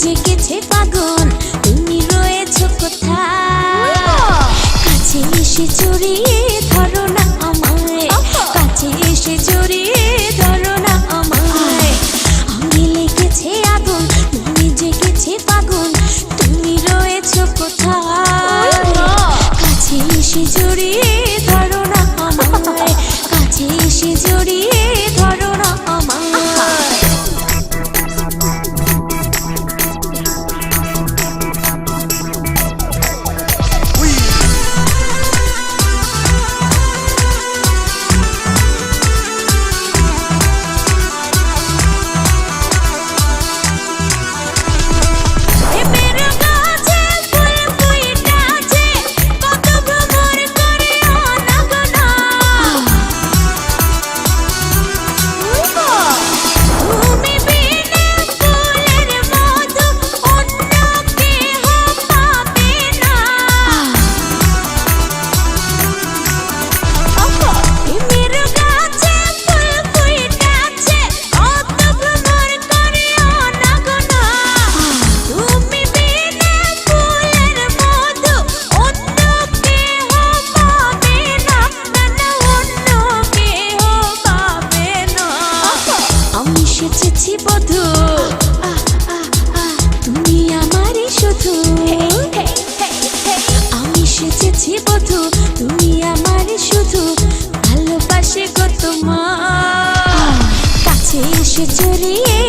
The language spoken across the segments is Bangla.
জেগেছে পাগল তুমি রয়েছো কোথায়? কাছে এসে চুরি তোমার কাছে এসে চলিয়ে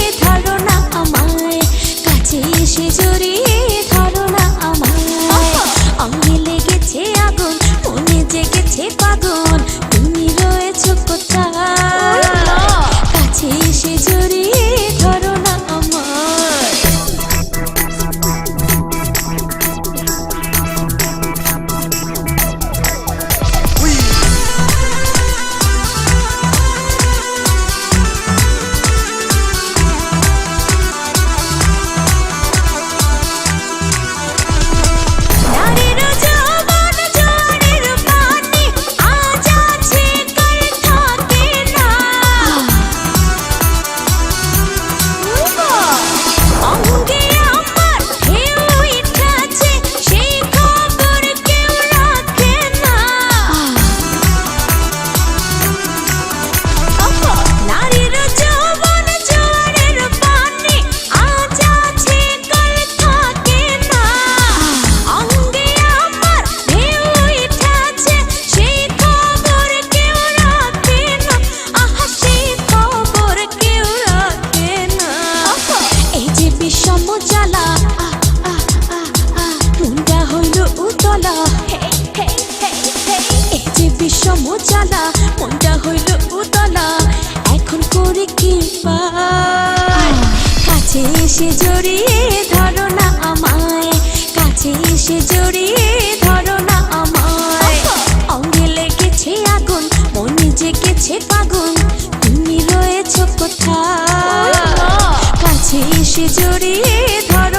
বিষম জ্বালা মনটা হইল উতলা। এখন করে কি পায়? কাছে এসে জড়িয়ে ধরো না আমায়। কাছে এসে জড়িয়ে ধরো না আমায়। অঙ্গে লেগেছে আগুন মনে জেগেছে পাগুন তুমি রয়েছ কোথায়? কাছে এসে জড়িয়ে ধরো